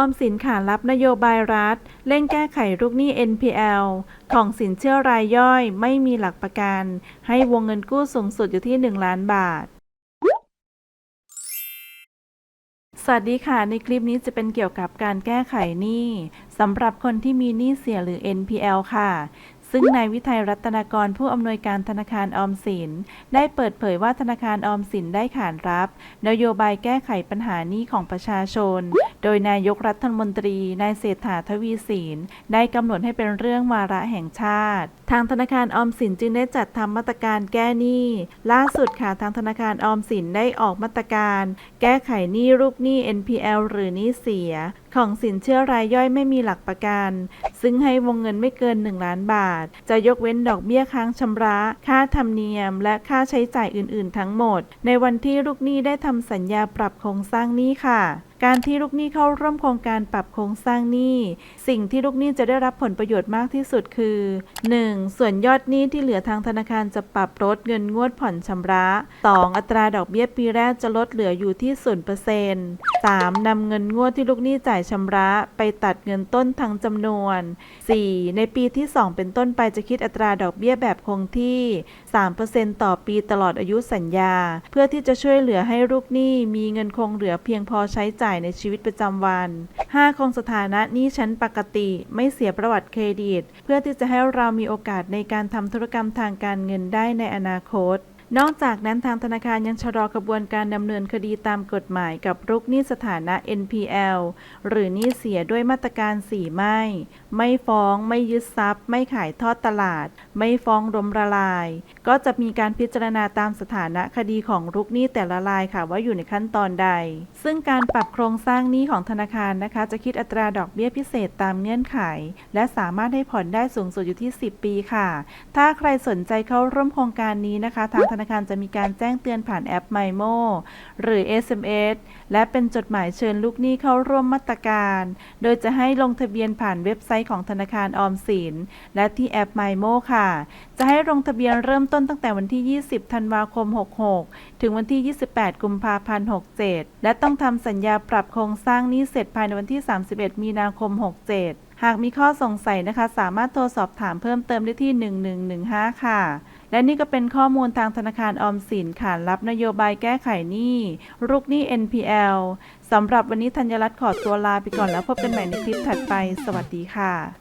อมสินขานรับนโยบายรัฐ เร่งแก้ไขลูกหนี้ NPL ของสินเชื่อรายย่อยไม่มีหลักประกัน ให้วงเงินกู้สูงสุดอยู่ที่ 1 ล้านบาท สวัสดีค่ะ ในคลิปนี้จะเป็นเกี่ยวกับการแก้ไขหนี้สำหรับคนที่มีหนี้เสียหรือ NPL ค่ะ ซึ่งนายวิทัยรัตนากรผู้อำนวยการธนาคารออมสิน ได้เปิดเผยว่าธนาคารออมสินได้ขานรับ นโยบายแก้ไขปัญหานี้ของประชาชน โดยนายกรัฐมนตรีนายเศรษฐาทวีสินได้กำหนดให้เป็นเรื่องวาระแห่งชาติ ทางธนาคารออมสินจึงได้จัดทำมาตรการแก้หนี้ล่าสุดค่ะทางธนาคารออมสินได้ออกมาตรการ แก้ไขหนี้ลูกหนี้ NPL หรือหนี้เสียของสินเชื่อรายย่อยไม่มีหลักประกัน ซึ่งให้วงเงินไม่เกิน 1 ล้านบาท จะยกเว้นดอกเบี้ยค้างชำระ ค่าธรรมเนียม และค่าใช้จ่ายอื่น ๆ ทั้งหมด ในวันที่ลูกหนี้ได้ทำสัญญาปรับโครงสร้างหนี้ค่ะการที่ลูกหนี้เข้าร่วมโครงการปรับโครงสร้างหนี้ สิ่งที่ลูกหนี้จะได้รับผลประโยชน์มากที่สุดคือ 1. ส่วนยอดหนี้ที่เหลือทางธนาคารจะปรับลดเงินงวดผ่อนชำระ 2. อัตราดอกเบี้ยปีแรกจะลดเหลืออยู่ที่ 0% 3. นำเงินงวดที่ลูกหนี้จ่ายชำระไปตัดเงินต้นทั้งจำนวน 4. ในปีที่ 2 เป็นต้นไปจะคิดอัตราดอกเบี้ยแบบคงที่ 3%ต่อปีตลอดอายุสัญญา เพื่อที่จะช่วยเหลือให้ลูกหนี้มีเงินคงเหลือเพียงพอใช้จ่ายในชีวิตประจำวัน 5. คงสถานะหนี้ชั้นปกติ ไม่เสียประวัติเครดิต เพื่อที่จะให้เรามีโอกาสในการทำธุรกรรมทางการเงินได้ในอนาคต นอกจากนั้นทางธนาคารยังชะลอกระบวนการดำเนินคดีตามกฎหมายกับลูกหนี้สถานะ NPL หรือหนี้เสียด้วยมาตรการ4ไม่ ไม่ฟ้อง ไม่ยึดทรัพย์ ไม่ขายทอดตลาด ไม่ฟ้องล้มละลาย ก็จะมีการพิจารณาตามสถานะคดีของลูกหนี้แต่ละรายค่ะว่าอยู่ในขั้นตอนใด ซึ่งการปรับโครงสร้างหนี้ของธนาคารนะคะ จะคิดอัตราดอกเบี้ยพิเศษตามเงื่อนไข และสามารถให้ผ่อนได้สูงสุดอยู่ที่ 10 ปีค่ะ ถ้าใครสนใจเข้าร่วมโครงการนี้นะคะทางธนาคารจะมีการแจ้งเตือนผ่านแอป MyMo หรือ SMS และเป็นจดหมายเชิญลูกหนี้เข้าร่วมมาตรการ โดยจะให้ลงทะเบียนผ่านเว็บไซต์ของธนาคารออมสิน และที่แอป MyMo ค่ะ จะให้ลงทะเบียนเริ่มต้นตั้งแต่วันที่ 20 ธันวาคม 66 ถึงวันที่ 28 กุมภาพันธ์ 67 และต้องทำสัญญาปรับโครงสร้างหนี้เสร็จภายในวันที่ 31 มีนาคม 67หากมีข้อสงสัยนะคะ สามารถโทรสอบถามเพิ่มเติมได้ที่ 1115 ค่ะ และนี่ก็เป็นข้อมูลทางธนาคารออมสินขานรับนโยบายแก้ไขหนี้ลูกหนี้ NPL สำหรับวันนี้ธัญรัตน์ขอตัวลาไปก่อนแล้วพบกันใหม่ในคลิปถัดไป สวัสดีค่ะ